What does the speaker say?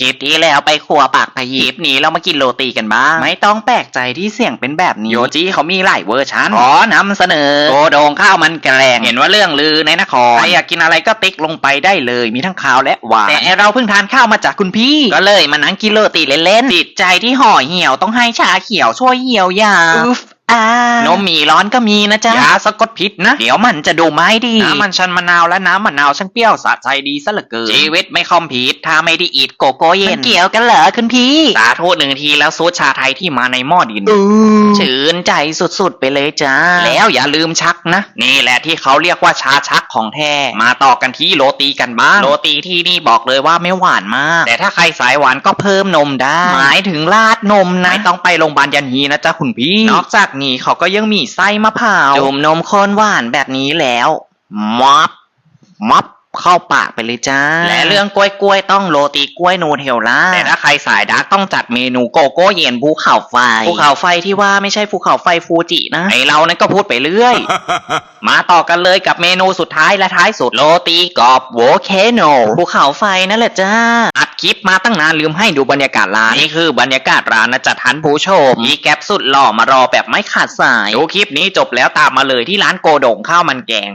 คลิปที่แล้วไปครัวปากพยีคลิปนี้เรามากินโรตีกันบ้าง ไม่ต้องแปลกใจที่เสียงเป็นแบบนี้ โยจิเขามีหลายเวอร์ชันขอนำเสนอโกโดงข้าวมันแกงเห็นว่าเรื่องลือในนครใครอยากกินอะไรก็ติ๊กลงไปได้เลย มีทั้งข้าวและหวานแต่เราเพิ่งทานข้าวมาจากคุณพี่ ก็เลยมานั่งกินโรตีเล่นๆจิตใจที่ห่อเหี่ยวต้องให้ชาเขียวช่วยเหี่ยวยา อุ๊ฟอ่านมหมีร้อนก็มีนะจ๊ะยาสะกดพิษนะ เดี๋ยวมันจะดูไม่ดี น้ำมันชันมะนาวและน้ำมะนาวช่างเปรี้ยวสะใจดีซะเหลือเกินชีวิตไม่คอมพิวถ้าไม่ได้อีดโกโก้เย็นเกี่ยวกันเหรอคุณพี่สาธุหนึ่งทีแล้วซูดชาไทยที่มาในหม้อดินชื่นใจสุดๆไปเลยจ้าแล้วอย่าลืมชักนะ นี่แหละที่เขาเรียกว่าชาชักของแท้มาต่อกันที่โรตีกันบ้างโรตีที่นี่บอกเลยว่าไม่หวานมาก แต่ถ้าใครสายหวานก็เพิ่มนมได้ หมายถึงราดนมนะไม่ต้องไปโรงพยาบาลยันฮีนะจ๊ะคุณพี่นอกจากนี้เขาก็ยังมีไส้มะพร้าวจุ่มนมข้นหวานแบบนี้แล้วม็อบม็อบเข้าปากไปเลยจ้า และเรื่องกล้วยกล้วยๆต้องโรตีกล้วยนูเทลล่า แต่ถ้าใครสายดาร์กต้องจัดเมนูโกโก้เย็นภูเขาไฟ ภูเขาไฟที่ว่าไม่ใช่ภูเขาไฟฟูจินะ ไอเรานั้นก็พูดไปเรื่อย มาต่อกันเลยกับเมนูสุดท้ายและท้ายสุดโรตีกรอบโวเคโนภูเขาไฟนั่นแหละจ้าอัด คลิปมาตั้งนานลืมให้ดูบรรยากาศร้านนี่คือบรรยากาศร้านนะจ๊ะท่านผู้ชม มีแก๊ปสุดหล่อมารอแบบไม่ขาดสาย ดูคลิปนี้จบแล้วตามมาเลยที่ร้านโกโด่งข้าวมันแกง